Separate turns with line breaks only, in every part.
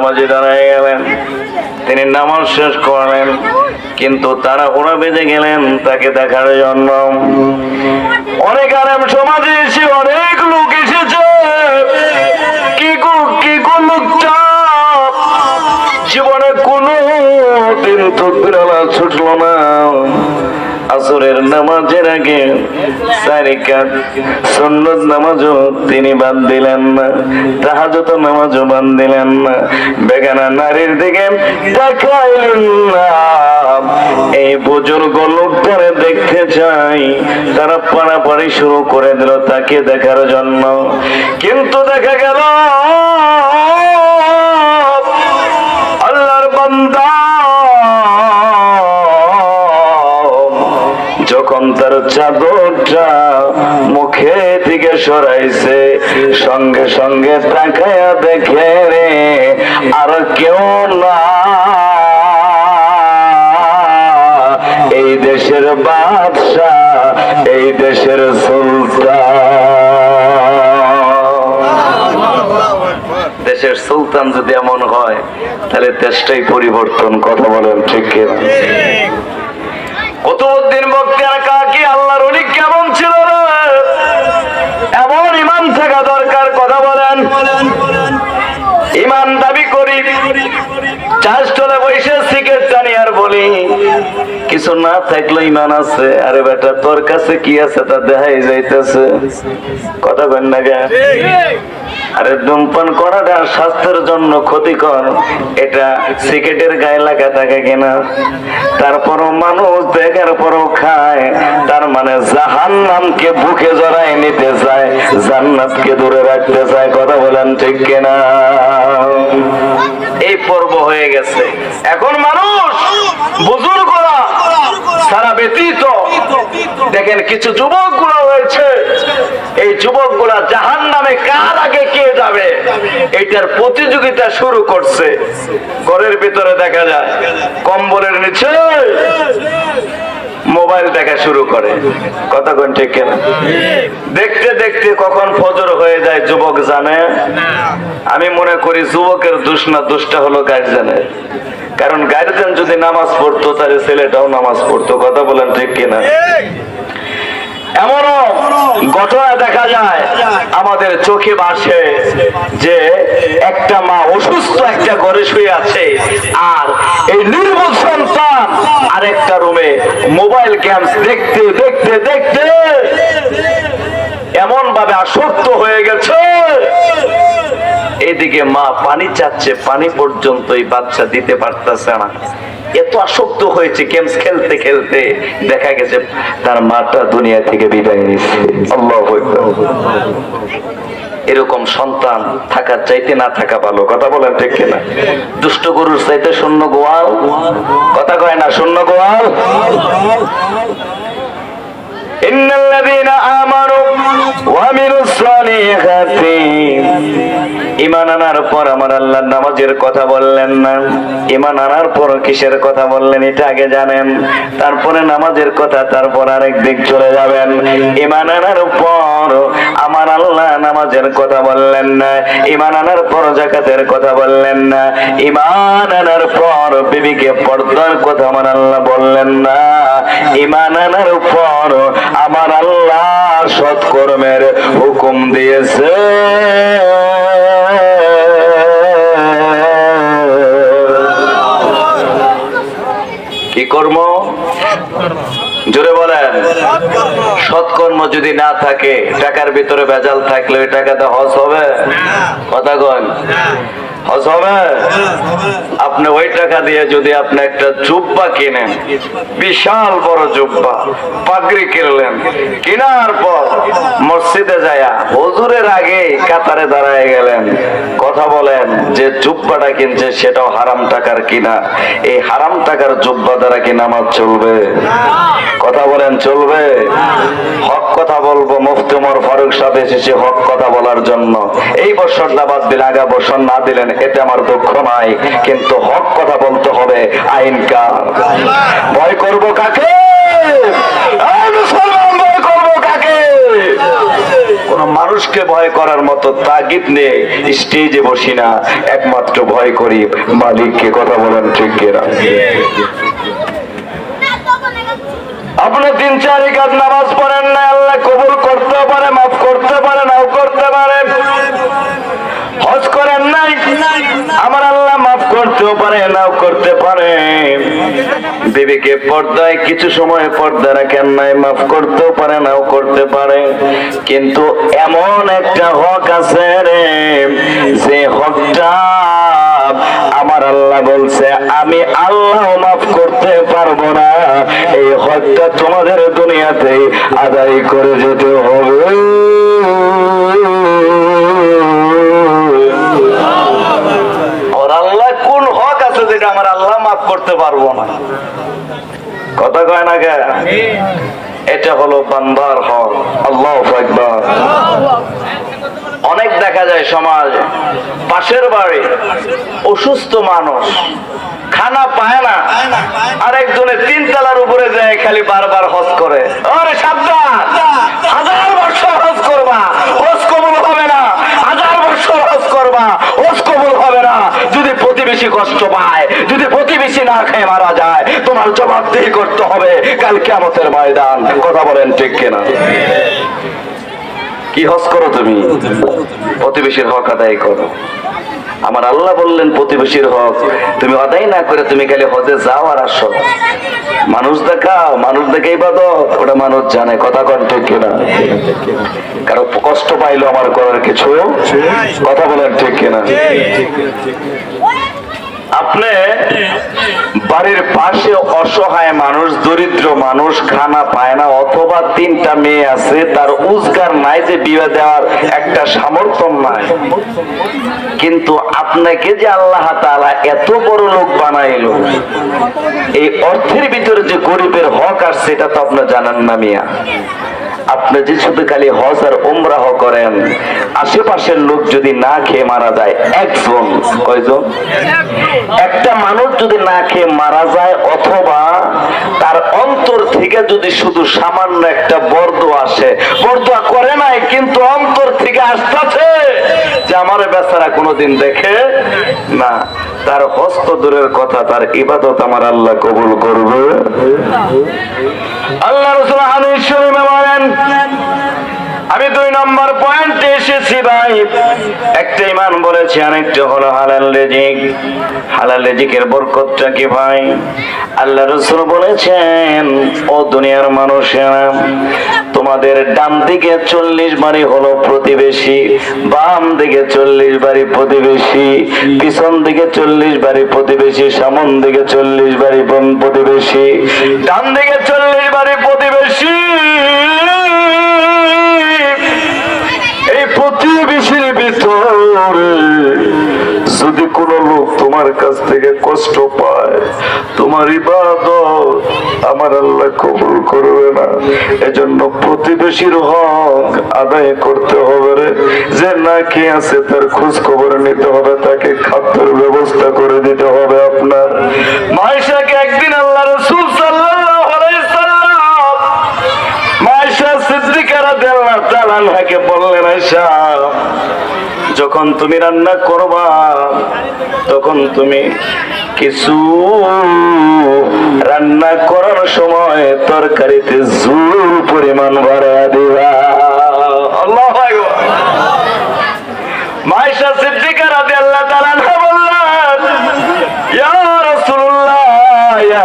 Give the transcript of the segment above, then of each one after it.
নামাজে দাঁড়ায় গেলেন। তিনি নামাজ শেষ করলেন, কিন্তু তারা ওরা বেঁধে গেলেন তাকে দেখার জন্য। অনেক আরাম সমাজে এসে অনেক লোক এসেছে। কি কি গো লোকটা? জীবনে কোনো দিন তকবিরালা ছুটলো না। আসরের নামাজের আগে সারিকাত সুন্নত নামাজও তিনি বাদ দিলেন না, তাহাজত নামাজও বাদ দিলেন না। বেগানা নারীর দিকে দেখাইলেন না। এই বুজুর্গ লোকটারে দেখতে চাই, তারা পাড়াপাড়ি শুরু করে দিল তাকে দেখার জন্য। কিন্তু দেখা গেল চাদরটা মুখে থেকে সরাইছে, সঙ্গে সঙ্গে তাকায়া দেখে রে, আর কেউ না। এই দেশের বাদশাহ, এই দেশের সুলতান। দেশের সুলতান যদি এমন হয়, তাহলে দেশটাই পরিবর্তন, কথা বলেন ঠিক কিনা? কতদিন বক্তার কাকি আল্লাহর অনেক কেমন ছিল এমন ইমান থাকা দরকার, কথা বলেন। ইমান দাবি করি। চলে বসে সিগারেট টানি আর বলি, কিছু না থাকলে ইমান আছে। আরে বেটা, তোর কাছে কি আছে তা দেখাই যাইতেছে। কথা বল না গে আরে ধূমপান করাটা স্বাস্থ্যের জন্য ক্ষতিকর। এটা সিগারেটের গায়ে লাগা থাকে কিনা? তারপরও মানুষ দেখার পরও খায়। তার মানে জাহান নামকে বুকে জড়াই নিতে চায়, জান্নাতকে দূরে রাখতে চায়। কথা বলেন ঠিক কিনা? এই পর্ব হয়ে গেছে। এখন মানুষ বুজুর্গরা সারা ব্যতীত। দেখেন কিছু যুবকগুলো হয়েছে এই যুবকগুলা জাহান নামে কার আগে কে যাবে? এটার প্রতিযোগিতা শুরু করছে। ঘরের ভিতরে দেখা যায়, কম্বলের নিচে মোবাইল দেখা শুরু করে। কোন ঠিক কেনা? দেখতে দেখতে কখন ফজর হয়ে যায়, যুবক জানে। আমি মনে করি যুবকের দোষ না দুষ্টা হলো গার্জেনের। কারণ গার্জেন যদি নামাজ পড়তো, তাহলে ছেলেটাও নামাজ পড়তো। কথা বলেন ঠিক কিনা? এমনও ঘটনা দেখা যায় আমাদের চোখে বাসে যে একটা মা অসুস্থ একটা ঘরে শুয়ে আছে আর এই নির্মূল সন্তান আর একটা রুমে মোবাইল গেমস দেখতে দেখতে দেখতে এমন ভাবে আসক্ত হয়ে গেছে। এদিকে মা পানি চাচ্ছে পানি পর্যন্ত এই বাচ্চা দিতে পারতেছে না। এত আসক্ত হয়েছে গেমস খেলতে খেলতে। দেখা গেছে তার মাটা দুনিয়া থেকে বিদায় নিচ্ছে এরকম সন্তান থাকার চাইতে না থাকা ভালো। কথা বলেন ঠিক কিনা? দুষ্ট গরুর চাইতে শূন্য গোয়াল। কথা কয় না, শূন্য গোয়াল? ইন্নাল্লাযীনা আমানু ওয়া আমিলুস ইমান আনার পর আমার আল্লাহ নামাজের কথা বললেন না। ইমান আনার পর কিসের কথা বললেন এটা আগে জানেন। তারপরে নামাজের কথা, তারপর আরেক দিক চলে যাবেন। ইমান আনার পর আমার আল্লাহ নামাজের কথা বললেন না। ইমান আনার পর জাকাতের কথা বললেন না। ইমান আনার পর বিবিকে পর্দার কথা আমার আল্লাহ বললেন না। ইমান আনার পর আমার আল্লাহ সৎকর্মের কি কর্ম? জোরে বলেন। সৎকর্ম যদি না থাকে, টাকার ভিতরে ভেজাল থাকলে ওই টাকাতে হজ হবে? কথা কন। হজ হবে। আপনি ওই টাকা দিয়ে যদি আপনি একটা জুব্বা কিনেন, বিশাল বড় জুব্বা, পাগড়ি কিনলেন, কেনার পর মসজিদে যায়া হজুরের আগে কাতারে দাঁড়ায় গেলেন। কথা বলেন, যে জুব্বাটা কিনছে সেটাও হারাম টাকার কিনা। এই হারাম টাকার জুব্বা দ্বারা কি নামাজ চলবে? কথা বলেন, চলবে? হক কথা বলব, মুফতি ফারুক সাহেব এসেছে হক কথা বলার জন্য। এই বছরটা বাদ দিলে, আগা বছর না দিলেন, এতে আমার দুঃখ নাই, কিন্তু হক কথা বলতে হবে, আইন কার ভয় করব কাকে? কোন মানুষকে ভয় করার মতো তাগিদ নেই, স্টেজে বসি না, একমাত্র ভয় করি মালিককে কথা বলেন ঠিক কিনা আপনি তিন চার নামাজ পড়েন না আল্লাহ কবুল করতে পারে, মাফ করতে পারে নাও করতে পারে হজ করেন নাই আমার আল্লাহ মাফ করতেও পারে নাও করতে পারে। বিবিকে পর্দায় কিছু সময় পর্দা রাখেন নাই, মাফ করতেও পারে, নাও করতে পারে। কিন্তু এমন একটা হক আছে রে, যে হকটা আমার আল্লাহ বলছে, আমি আল্লাহ মাফ করতে পারব না। এই হকটা তোমাদের দুনিয়াতেই আদায় করে যেতে হবে। করতে পারব না। কথা কয় না কে? এটা হলো বান্দার হক। আল্লাহ অনেক দেখা যায় সমাজ, পাশের বাড়ি, অসুস্থ মানুষ, খানা পায় না আরেকজনের তিন তলার উপরে যায়, খালি বারবার হজ করে। আরে সাবধান! হাজার বছর হজ করবা, হজ কবুল হবে না। হাজার বছর হজ করবা না। যদি প্রতিবেশী কষ্ট পায়, যদি প্রতিবেশী না খেয়ে মারা যায়, তোমার জবাবদিহি করতে হবে কাল কেমতের ময়দান। কথা বলেন ঠিক কিনা? কি হস করো তুমি? প্রতিবেশীর হক আদায় করো। আমার আল্লাহ বললেন, প্রতিবেশীর হক তুমি আদায় না করে তুমি খালি হজে যাও আর আসো। মানুষ দেখাও, মানুষ দেখে ইবাদত, ওটা মানুষ জানে, কথা কন ঠিক কিনা? কারও কষ্ট পাইলো আমার করার কিছু কথা বলেন ঠিক কিনা? আপনি বাড়ির পাশে অসহায় মানুষ, দরিদ্র মানুষ খানা পায় না, অথবা তিনটা মেয়ে আছে, তার উজগার নাই যে বিয়ে দেওয়ার একটা সামর্থ্য নাই। কিন্তু আপনাকে যে আল্লাহ তাআলা এত বড় লোক বানাইল, এই অর্থের ভিতরে যে গরিবের হক আসছে সেটা তো আপনার জানেন না মিয়া। আপনি যে শুধু খালি হজ আর উমরাহ করেন, আশেপাশের লোক যদি না খেয়ে মারা যায় একজন কয়জন একটা মানুষ যদি না খেয়ে মারা যায়, অথবা তার অন্তর থেকে যদি শুধু সামান্য একটা বর্দ আসে, বর্দা করে নাই, কিন্তু অন্তর থেকে আসতেছে, যে আমার বেচারা কোনোদিন দেখে না। তার হস্ত দূরের কথা, তার ইবাদত আমার আল্লাহ কবুল করবে। আল্লাহ রসুল হাদিস শরীফে বলেন আমি দুই নম্বর পয়েন্টে এসেছি ভাই। একটা ইমান বলেছি, আরেকটা হলো হালাল রেজিক। হালাল রেজিকের বরকতটা কি ভাই? আল্লাহ রসুল বলেছেন, ও দুনিয়ার মানুষেরা, তোমাদের ডান দিকে চল্লিশ বাড়ি হলো প্রতিবেশী, বাম দিকে চল্লিশ বাড়ি প্রতিবেশী, পিছন দিকে চল্লিশ বাড়ি প্রতিবেশী, সামন দিকে চল্লিশ বাড়ি প্রতিবেশী, ডান দিকে চল্লিশ বাড়ি প্রতিবেশী। যদি কোনো লোক তোমার কাছ থেকে কষ্ট পায়, তোমার ইবাদত আমার আল্লাহ কবুল করবে না। এজন্য প্রতিবেশীর হক আদায় করতে হবে রে। যে না কি আছে তার খোঁজ খবর নিতে হবে, তাকে খাদ্যের ব্যবস্থা করে দিতে হবে আপনার। মাইশাকে একদিন আল্লাহ রসুল সাল্লাম মাইশা রাদিয়াল্লাহু তাআলা আনহাকে বললেন, আয়েশা যখন তুমি রান্না করবা, তখন তুমি কিছু রান্না করার সময় তরকারিতে জুল পরিমাণ বাড়া দিবা। আল্লাহু মাইশা তাআলা আনহা বললেন, ইয়া ইয়া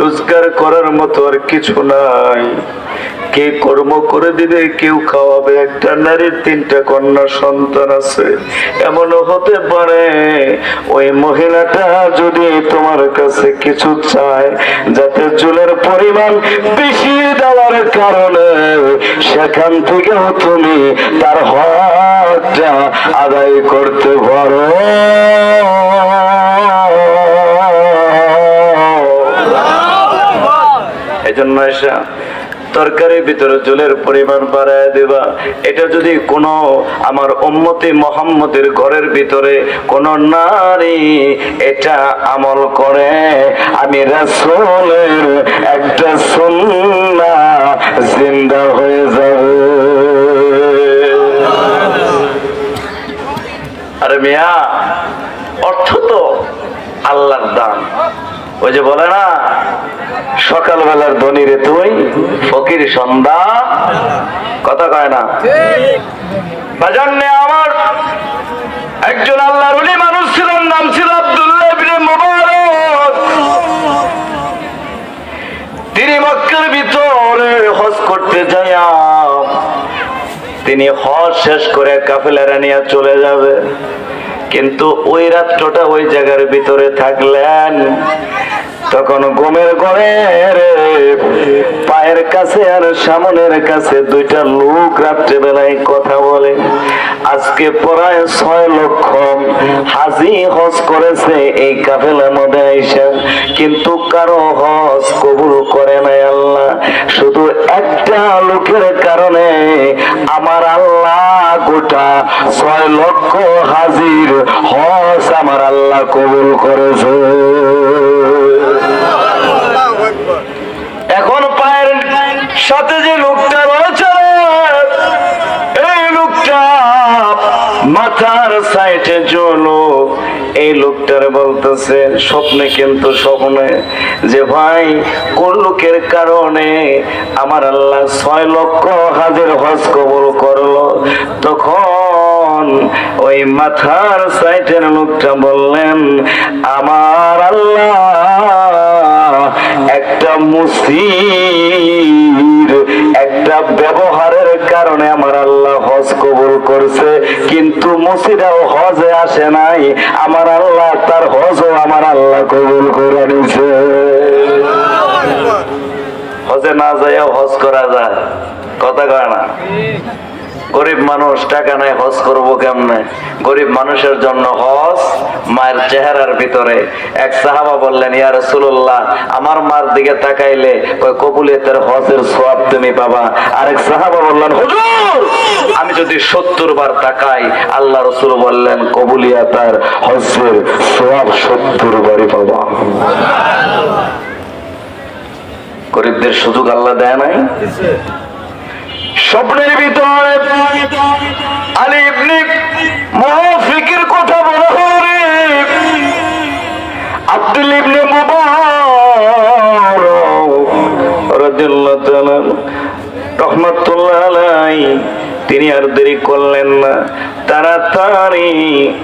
রোজগার করার মতো আর কিছু নাই। কে কর্ম করে দিবে, কেউ খাওয়াবে। একটা নারীর তিনটা কন্যা সন্তান আছে, এমনও হতে পারে, ওই মহিলাটা যদি তোমার কাছে কিছু চায়, যাতে চুলের পরিমাণ বেশি দেওয়ার কারণে সেখান থেকেও তুমি তার হকটা আদায় করতে পারো। এসা তরকারির ভিতরে জলের পরিমাণ বাড়ায় দেবা। এটা যদি কোনো আমার উম্মতি মোহাম্মদের ঘরের ভিতরে কোন নারী এটা আমল করে, আমি রাসূলের একটা সুন্না জিন্দা হয়ে যাবে। আরে মিয়া, অর্থ তো আল্লাহর দান। ওই যে বলে না সকালবেলার ধনী রে তুই, ফকির সন্ধ্যা। কথা কয় না। আমার একজন আল্লাহর উনি মানুষ ছিলেন, নাম ছিল তিনি মক্কার ভিতরে হজ করতে যাইয়া তিনি হজ শেষ করে কাফেলারা নিয়ে চলে যাবে। কিন্তু ওই রাত্রটা ওই জায়গার ভিতরে থাকলেন। তখন ঘুমের ঘরে পায়ের কাছে আর সামনের কাছে দুইটা লোক রাত্রে বেলায় কথা বলে। আজকে প্রায় ছয় লক্ষ হাজি হজ করেছে এই কাফেলার মধ্যে আইসা কিন্তু কারও হজ কবুল করে নাই আল্লাহ। শুধু একটা লোকের কারণে আমার আল্লাহ গোটা ছয় লক্ষ হাজির হজ আমার আল্লাহ কবুল করেছে এখন পায়ের সাথে যে লোকটা রয়েছে এই লোকটা মাথার সাইডে জলো এই লোকটার বলতেছে, স্বপ্নে কিন্তু স্বপ্নে যে ভাই, কোন লোকের কারণে আমার আল্লাহ ছয় লক্ষ হাজার হজ কবল করল? তখন ওই মাথার সাইটের লোকটা বললেন, আমার আল্লাহ একটা মুসির, একটা ব্যবহারের কারণে আমার আল্লাহ হজ কবুল করছে। কিন্তু মুসিরাও হজে আসে নাই, আমার আল্লাহ তার হজও আমার আল্লাহ কবুল করে নিছে। হজে না যাইও হজ করা যায়। কথা কয় না? গরিব মানুষ টাকা নাই হজ করব কেমনে? গরিব মানুষের জন্য হজ মায়ের চেহারার ভিতরে। এক সাহাবা বললেন, ইয়া রাসূলুল্লাহ, আমার মার দিকে তাকাইলে কয় কবুলিয়তের হজের সওয়াব তুমি পাবা? আরেক সাহাবা বললেন, হুজুর, আমি যদি সত্তর বার তাকাই, আল্লাহ রসুল বললেন, কবুলিয়াতার হজের সওয়াব সত্তর বারই পাবা। গরিবদের সুযোগ আল্লাহ দেয় নাই? স্বপ্নের ভিতরে আলী ইবনে মুহাফিকের কথা বলা হলে আব্দুল ইবনে মুবারক রাদিয়াল্লাহু তাআলা রহমাতুল্লাহ আলাইহি তিনি আর দেরি করলেন না। তাড়াতাড়ি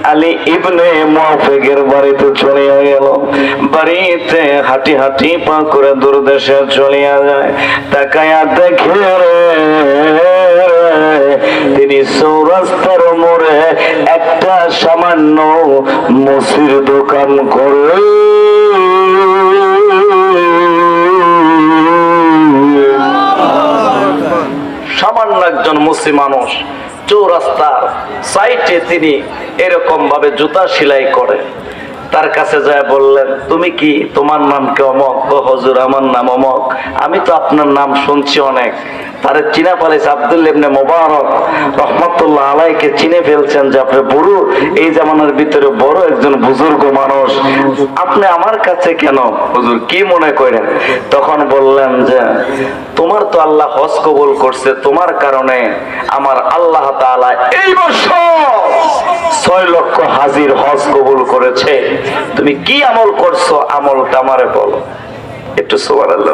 আলী ইবনে মুহাফিকের বাড়িতে চলে গেল। বাড়িতে হাঁটি হাঁটি পা করে দূর দেশে চলিয়া যায়। তাকায়া দেখে তিনি সৌরাস্তার মোড়ে একটা সামান্য মসির দোকান করে একজন মুসলিম মানুষ চৌরাস্তার সাইটে তিনি এরকম ভাবে জুতা সেলাই করে। তার কাছে যায় বললেন, তুমি কি তোমার নাম কে অমক? ও হজুর, আমার নাম অমক। আমি তো আপনার নাম শুনছি অনেক। তারে চিনা পালিস আব্দুল মোবারক রহমতুল্লাহ আলাইকে চিনে ফেলছেন যে আপনি বুড়ো, এই জামানার ভিতরে বড় একজন বুজুর্গ মানুষ। আপনি আমার কাছে কেন? হুজুর, কি মনে করেন? তখন বললেন যে, তোমার তো আল্লাহ হজ কবুল করছে, তোমার কারণে আমার আল্লাহ তাআলা এই বছর ছয় লক্ষ হাজির হজ কবুল করেছে। তুমি কি আমল করছ? আমলটা আমারে বলো। একটু সোয়ার আল্লাহ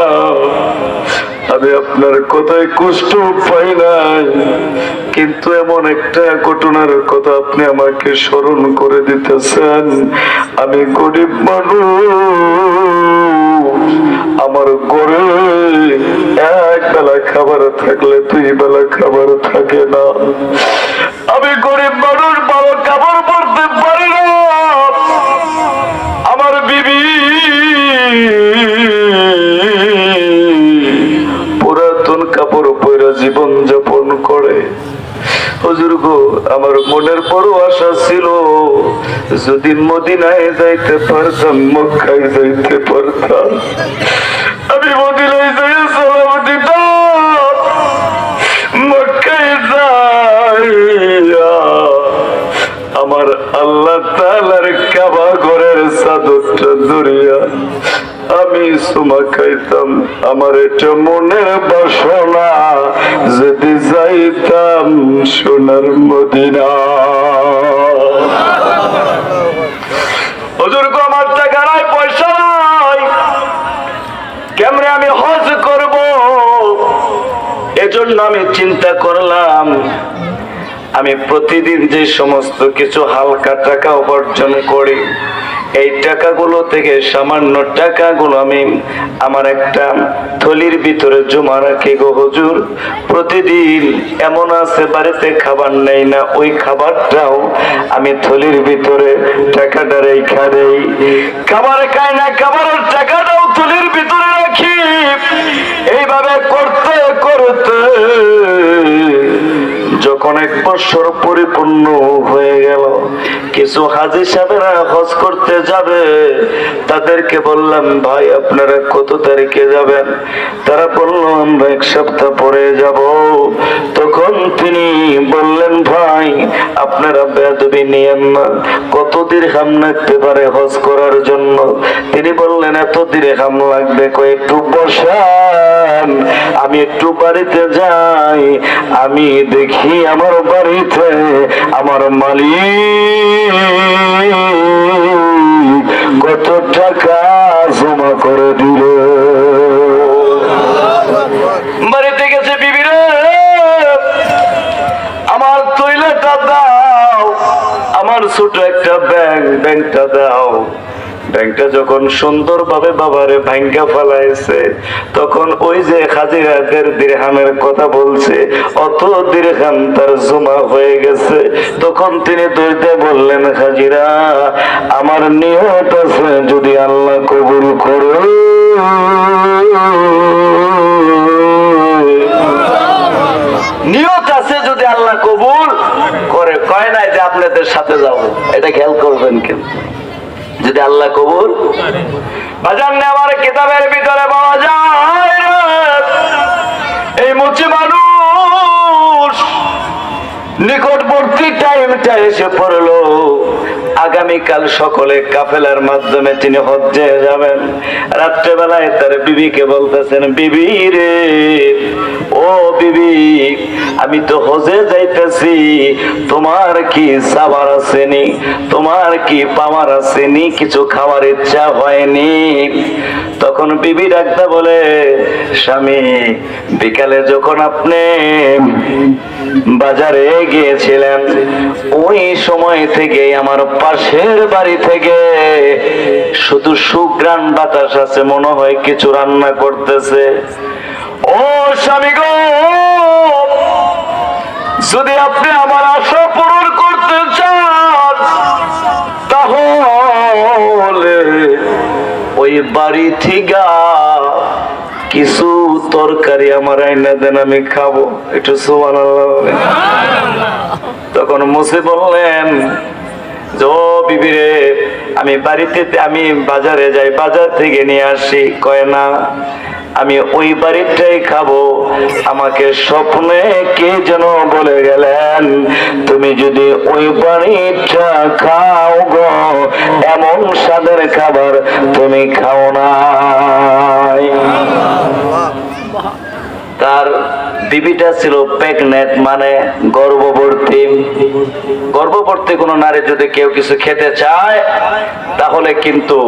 আমি আপনার কথায় কষ্ট পাই নাই। কিন্তু এমন একটা ঘটনার কথা আপনি আমাকে স্মরণ করে দিতেছেন। আমি গরিব মানুষ, আমার ঘরে এক বেলা খাবার থাকলে দুই বেলা খাবার থাকে না। আমি গরিব মনের বড় আশা ছিল। যদি মদিনায় যাইতে পারতাম, মক্কায় যাইতে পারতাম। আমি মদিনায় যাই সালাম যাইয়া আমার আল্লাহ তালার কাবা ঘরের চাদরটা ধরিয়া আমি সুমা খাইতাম, আমার এটা মনের বাসনা, যদি যাইতাম সোনার মদিনা। হুজুর আমার পয়সা নাই। কেমনে আমি হজ করব? এজন্য আমি চিন্তা করলাম, আমি প্রতিদিন যে সমস্ত কিছু হালকা টাকা উপার্জন করি এই টাকাগুলো থেকে সামান্য টাকাগুলো আমি আমার একটা থলির ভিতরে জমা রাখি গো হুজুর। প্রতিদিন এমন আছে, বাড়িতে খাবার নেই না, ওই খাবারটাও আমি থলির ভিতরে টাকাটা রেখা দেই। খাবার খাই না, খাবারের টাকাটাও থলির ভিতরে রাখি। এইভাবে করতে করতে যখন এক বছর পরিপূর্ণ হয়ে গেল, কিছু হাজি সাহেবেরা হজ করতে যাবে। তাদেরকে বললাম, ভাই, আপনারা কত তারিখে যাবেন? তারা বলল, আমরা এক সপ্তাহ পরে যাব। তখন তিনি বললেন, ভাই, আপনারা বেদবি নিয়েন না। কত দিরহাম লাগতে পারে হজ করার জন্য? তিনি বললেন, এত দিরহাম লাগবে কয়েকটু বসান। আমি একটু বাড়িতে যাই, আমি দেখি আমার বাড়িতে, আমার মালিক কত টাকা জমা করে দিল। বাড়িতে গেছে বিবিরে, আমার তৈলটা দাও, আমার ছোট একটা ব্যাংক ব্যাংকটা দাও। ব্যাংকটা যখন সুন্দরভাবে বাবারে ভাঙ্গা ফেলাইছে, তখন ওই যে হাজিরাদের দিরহামের কথা বলছে, অত দিরহাম তার জমা হয়ে গেছে। তখন তিনি দৈতে বললেন হাজিরা আমার নিয়ত আছে যদি আল্লাহ কবুল করে। নিয়ত আছে যদি আল্লাহ কবুল করে। কয় নাই যে আপনাদের সাথে যাব। এটা খেয়াল করবেন কিন্তু। আল্লাহ কবুল বাজার নেওয়ার কিতাবের ভিতরে পাওয়া যায়। এই মুচি মানুষ নিকটবর্তী টাইমটা এসে পড়ল আগামীকাল সকলে কাফেলার মাধ্যমে তিনি হজ্জে যাবেন। রাত্রেবেলায় তার বিবিকে বলতেছেন, বিবি রে, ও বিবি, আমি তো হজে যাইতেছি, তোমার কি সাবার আসেনি? তোমার কি পাওয়ার আসেনি? কিছু খাওয়ার ইচ্ছা হয়নি? তখন বিবি ডাক্তার বলে, স্বামী, বিকালে যখন আপনি বাজারে গিয়েছিলেন, ওই সময় থেকে আমার পাশের বাড়ি থেকে শুধু সুগ্রাণ বাতাস আছে, মনে হয় কিছু রান্না করতেছে। ও স্বামী গো, যদি আপনি আমার বাড়ি থেকে কিছু তরকারি আমার আইনা দেন, আমি খাব। একটু সুবান তখন মুসে বললেন বিবিরে, আমি বাড়িতে, আমি বাজারে যাই, বাজার থেকে নিয়ে আসি। কয়, না। আমি ওই বাড়িটাই খাব। আমাকে স্বপ্নে কে যেন বলে গেলেন, তুমি যদি ওই বাড়িটা খাও গো, এমন স্বাদের খাবার তুমি খাও না তার বিবিটা ছিল প্রেগনেন্ট মানে গর্ভবর্তী গর্ভবর্তী কোনো নারী যদি কেউ কিছু খেতে চায়, তাহলে কিন্তু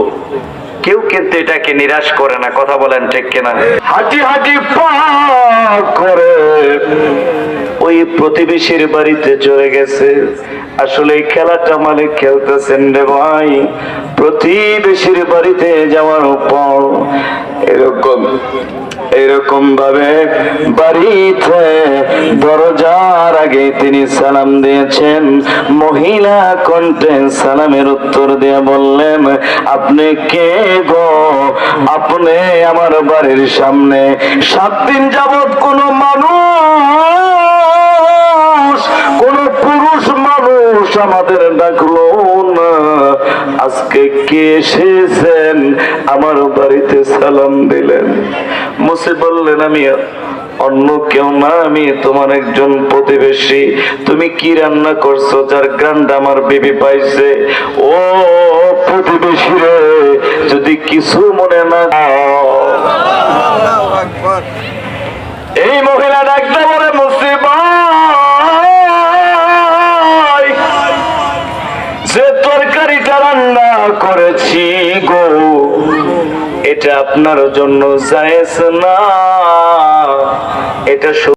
কেউ কিন্তু এটাকে নিরাশ করে না। কথা বলেন ঠিক কিনা? হাঁটি পা করে। ওই প্রতিবেশীর বাড়িতে চলে গেছে। আসলে এই খেলাটা মানে খেলতেছেন রে ভাই। প্রতিবেশীর বাড়িতে যাওয়ার পর এরকম এরকম ভাবে বাড়িতে দরজার আগে তিনি সালাম দিয়েছেন। মহিলা কণ্ঠে সালামের উত্তর দিয়ে বললেন, আপনি কে গো? আপনি আমার বাড়ির সামনে সাত দিন যাবৎ কোনো মানুষ আমাদের ডাকলো না আজকে কে এসেছেন? আমার বাড়িতে সালাম দিলেন। মুসে বললেন আমি অন্য কেউ না আমি তোমার একজন প্রতিবেশী। তুমি কি রান্না করছ? যার গ্রান্ড আমার বেবি পাইছে। ও প্রতিবেশী রে যদি কিছু মনে না এই মহিলা ডাকতে আপনার জন্য জায়েজ না। এটা